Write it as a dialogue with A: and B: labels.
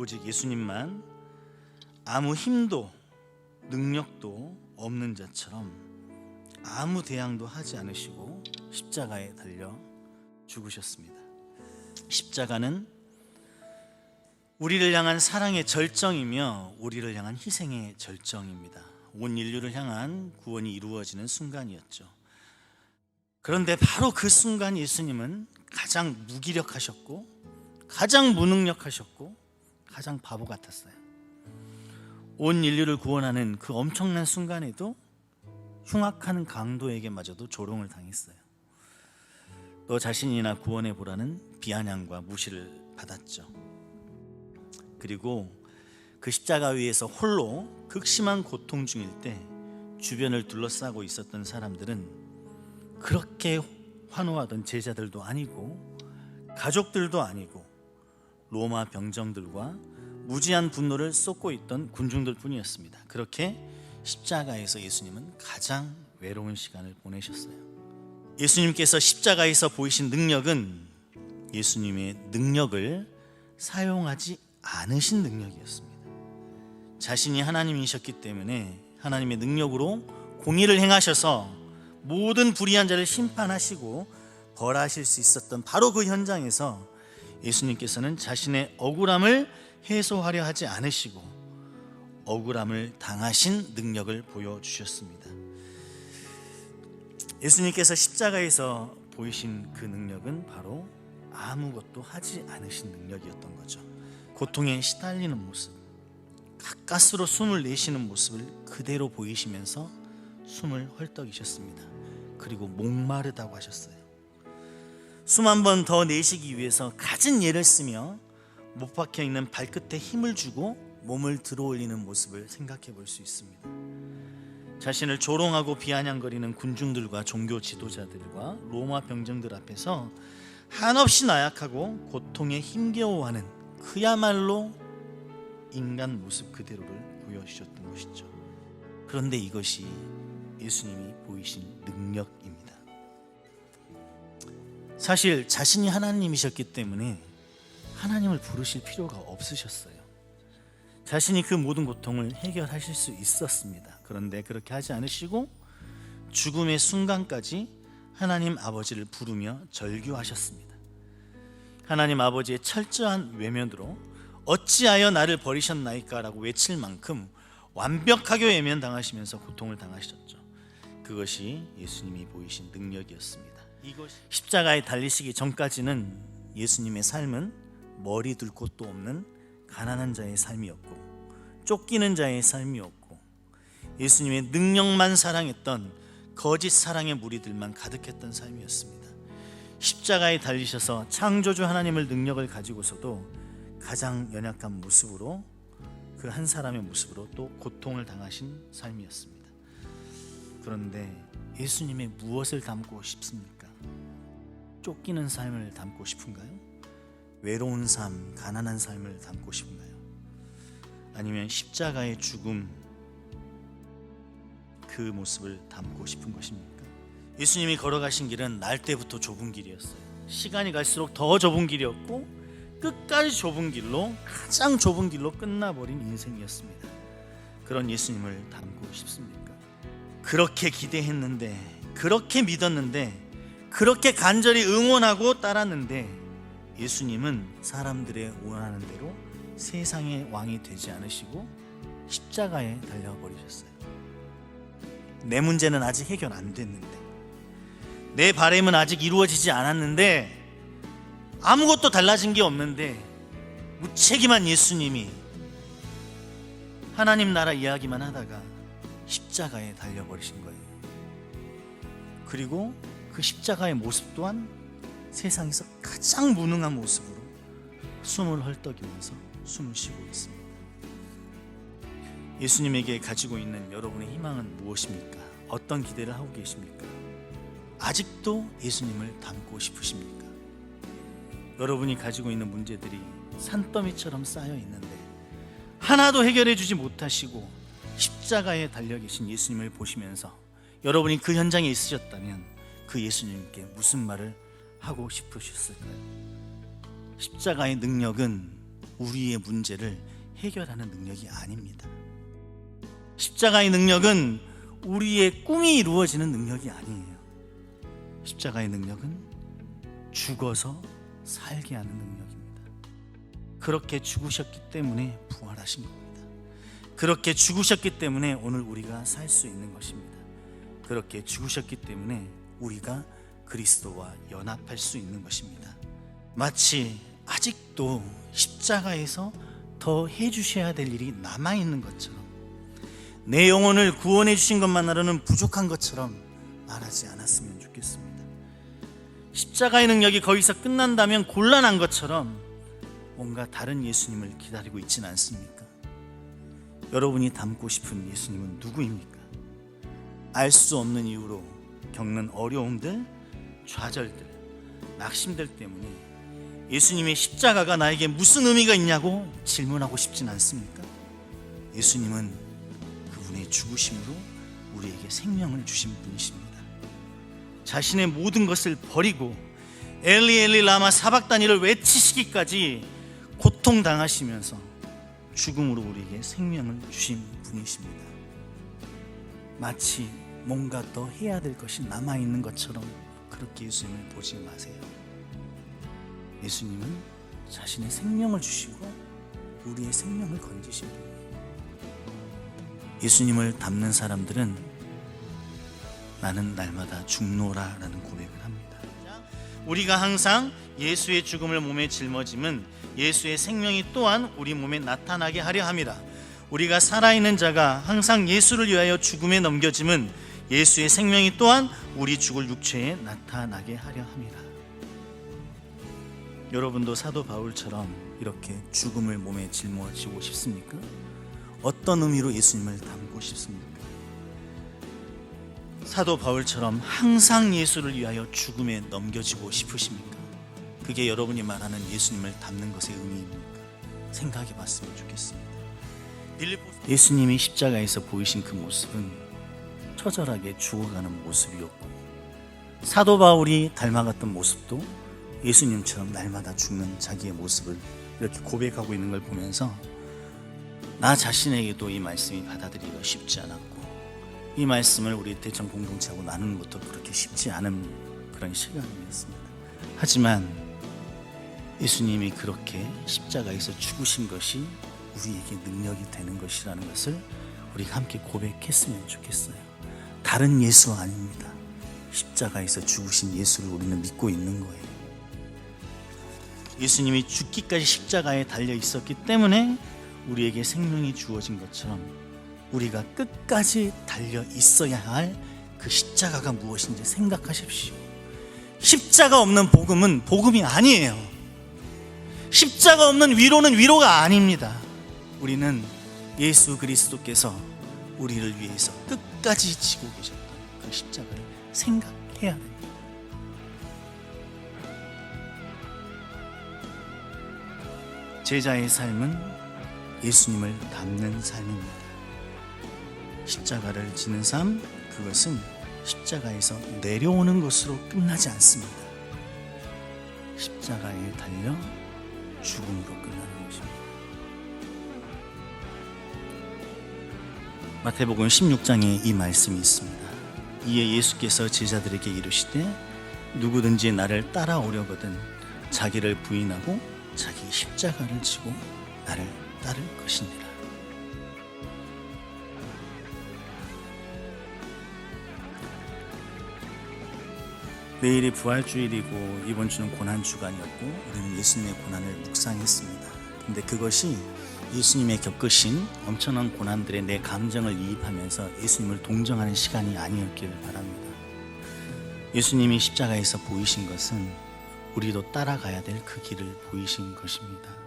A: 오직 예수님만 아무 힘도 능력도 없는 자처럼 아무 대항도 하지 않으시고 십자가에 달려 죽으셨습니다. 십자가는 우리를 향한 사랑의 절정이며 우리를 향한 희생의 절정입니다. 온 인류를 향한 구원이 이루어지는 순간이었죠. 그런데 바로 그 순간 예수님은 가장 무기력하셨고 가장 무능력하셨고 가장 바보 같았어요. 온 인류를 구원하는 그 엄청난 순간에도 흉악한 강도에게마저도 조롱을 당했어요. 또 자신이나 구원해 보라는 비아냥과 무시를 받았죠. 그리고 그 십자가 위에서 홀로 극심한 고통 중일 때 주변을 둘러싸고 있었던 사람들은 그렇게 환호하던 제자들도 아니고 가족들도 아니고 로마 병정들과 무지한 분노를 쏟고 있던 군중들 뿐이었습니다. 그렇게 십자가에서 예수님은 가장 외로운 시간을 보내셨어요. 예수님께서 십자가에서 보이신 능력은 예수님의 능력을 사용하지 않으신 능력이었습니다. 자신이 하나님이셨기 때문에 하나님의 능력으로 공의를 행하셔서 모든 불의한 자를 심판하시고 벌하실 수 있었던 바로 그 현장에서 예수님께서는 자신의 억울함을 해소하려 하지 않으시고 억울함을 당하신 능력을 보여주셨습니다. 예수님께서 십자가에서 보이신 그 능력은 바로 아무것도 하지 않으신 능력이었던 거죠. 고통에 시달리는 모습, 가까스로 숨을 내쉬는 모습을 그대로 보이시면서 숨을 헐떡이셨습니다. 그리고 목마르다고 하셨어요. 숨 한 번 더 내쉬기 위해서 갖은 예를 쓰며 못 박혀 있는 발끝에 힘을 주고 몸을 들어 올리는 모습을 생각해 볼 수 있습니다. 자신을 조롱하고 비아냥거리는 군중들과 종교 지도자들과 로마 병정들 앞에서 한없이 나약하고 고통에 힘겨워하는 그야말로 인간 모습 그대로를 보여주셨던 것이죠. 그런데 이것이 예수님이 보이신 능력입니다. 사실 자신이 하나님이셨기 때문에 하나님을 부르실 필요가 없으셨어요. 자신이 그 모든 고통을 해결하실 수 있었습니다. 그런데 그렇게 하지 않으시고 죽음의 순간까지 하나님 아버지를 부르며 절규하셨습니다. 하나님 아버지의 철저한 외면으로 어찌하여 나를 버리셨나이까라고 외칠 만큼 완벽하게 외면당하시면서 고통을 당하셨죠. 그것이 예수님이 보이신 능력이었습니다. 십자가에 달리시기 전까지는 예수님의 삶은 머리 둘 곳도 없는 가난한 자의 삶이었고 쫓기는 자의 삶이었고 예수님의 능력만 사랑했던 거짓 사랑의 무리들만 가득했던 삶이었습니다. 십자가에 달리셔서 창조주 하나님을 능력을 가지고서도 가장 연약한 모습으로 그 한 사람의 모습으로 또 고통을 당하신 삶이었습니다. 그런데 예수님의 무엇을 담고 싶습니까? 쫓기는 삶을 담고 싶은가요? 외로운 삶, 가난한 삶을 담고 싶은가요? 아니면 십자가의 죽음 그 모습을 담고 싶은 것입니까? 예수님이 걸어가신 길은 날 때부터 좁은 길이었어요. 시간이 갈수록 더 좁은 길이었고 끝까지 좁은 길로 가장 좁은 길로 끝나버린 인생이었습니다. 그런 예수님을 닮고 싶습니까? 그렇게 기대했는데, 그렇게 믿었는데, 그렇게 간절히 응원하고 따랐는데, 예수님은 사람들의 원하는 대로 세상의 왕이 되지 않으시고 십자가에 달려버리셨어요. 내 문제는 아직 해결 안 됐는데, 내 바램은 아직 이루어지지 않았는데, 아무것도 달라진 게 없는데 무책임한 예수님이 하나님 나라 이야기만 하다가 십자가에 달려버리신 거예요. 그리고 그 십자가의 모습 또한 세상에서 가장 무능한 모습으로 숨을 헐떡이면서 숨을 쉬고 있습니다. 예수님에게 가지고 있는 여러분의 희망은 무엇입니까? 어떤 기대를 하고 계십니까? 아직도 예수님을 닮고 싶으십니까? 여러분이 가지고 있는 문제들이 산더미처럼 쌓여 있는데 하나도 해결해 주지 못하시고 십자가에 달려 계신 예수님을 보시면서 여러분이 그 현장에 있으셨다면 그 예수님께 무슨 말을 하고 싶으셨을까요? 십자가의 능력은 우리의 문제를 해결하는 능력이 아닙니다. 십자가의 능력은 우리의 꿈이 이루어지는 능력이 아니에요. 십자가의 능력은 죽어서 살게 하는 능력입니다. 그렇게 죽으셨기 때문에 부활하신 겁니다. 그렇게 죽으셨기 때문에 오늘 우리가 살 수 있는 것입니다. 그렇게 죽으셨기 때문에 우리가 그리스도와 연합할 수 있는 것입니다. 마치 아직도 십자가에서 더 해주셔야 될 일이 남아 있는 것처럼 내 영혼을 구원해 주신 것만으로는 부족한 것처럼 말하지 않았으면 좋겠습니다. 십자가의 능력이 거기서 끝난다면 곤란한 것처럼 뭔가 다른 예수님을 기다리고 있지는 않습니까? 여러분이 닮고 싶은 예수님은 누구입니까? 알 수 없는 이유로 겪는 어려움들, 좌절들, 낙심들 때문에 예수님의 십자가가 나에게 무슨 의미가 있냐고 질문하고 싶진 않습니까? 예수님은 그분의 죽으심으로 우리에게 생명을 주신 분이십니다. 자신의 모든 것을 버리고 엘리 엘리 라마 사박다니를 외치시기까지 고통 당하시면서 죽음으로 우리에게 생명을 주신 분이십니다. 마치 뭔가 더 해야 될 것이 남아 있는 것처럼 그렇게 예수님을 보지 마세요. 예수님은 자신의 생명을 주시고 우리의 생명을 건지신 분이에요. 예수님을 닮는 사람들은 나는 날마다 죽노라라는 고백을 합니다. 우리가 항상 예수의 죽음을 몸에 짊어짐은 예수의 생명이 또한 우리 몸에 나타나게 하려 함이라. 우리가 살아있는 자가 항상 예수를 위하여 죽음에 넘겨짐은 예수의 생명이 또한 우리 죽을 육체에 나타나게 하려 함이라. 여러분도 사도 바울처럼 이렇게 죽음을 몸에 짊어지고 싶습니까? 어떤 의미로 예수님을 닮고 싶습니까? 사도 바울처럼 항상 예수를 위하여 죽음에 넘겨지고 싶으십니까? 그게 여러분이 말하는 예수님을 닮는 것의 의미입니까? 생각해 봤으면 좋겠습니다. 예수님이 십자가에서 보이신 그 모습은 처절하게 죽어가는 모습이었고 사도 바울이 닮아갔던 모습도 예수님처럼 날마다 죽는 자기의 모습을 이렇게 고백하고 있는 걸 보면서 나 자신에게도 이 말씀이 받아들이기가 쉽지 않았고 이 말씀을 우리 대청 공동체하고 나누는 것도 그렇게 쉽지 않은 그런 시간이었습니다. 하지만 예수님이 그렇게 십자가에서 죽으신 것이 우리에게 능력이 되는 것이라는 것을 우리가 함께 고백했으면 좋겠어요. 다른 예수 아닙니다. 십자가에서 죽으신 예수를 우리는 믿고 있는 거예요. 예수님이 죽기까지 십자가에 달려 있었기 때문에 우리에게 생명이 주어진 것처럼 우리가 끝까지 달려 있어야 할 그 십자가가 무엇인지 생각하십시오. 십자가 없는 복음은 복음이 아니에요. 십자가 없는 위로는 위로가 아닙니다. 우리는 예수 그리스도께서 우리를 위해서 끝까지 지고 계셨던 그 십자가를 생각해야 합니다. 제자의 삶은 예수님을 닮는 삶입니다. 십자가를 지는 삶, 그것은 십자가에서 내려오는 것으로 끝나지 않습니다. 십자가에 달려 죽음으로 끝나는 것입니다. 마태복음 16장에 이 말씀이 있습니다. 이에 예수께서 제자들에게 이르시되 누구든지 나를 따라오려거든 자기를 부인하고 자기 십자가를 지고 나를 따를 것이니라. 내일이 부활주일이고 이번 주는 고난 주간이었고 우리는 예수님의 고난을 묵상했습니다. 근데 그것이 예수님의 겪으신 엄청난 고난들에 내 감정을 이입하면서 예수님을 동정하는 시간이 아니었길 바랍니다. 예수님이 십자가에서 보이신 것은 우리도 따라가야 될 그 길을 보이신 것입니다.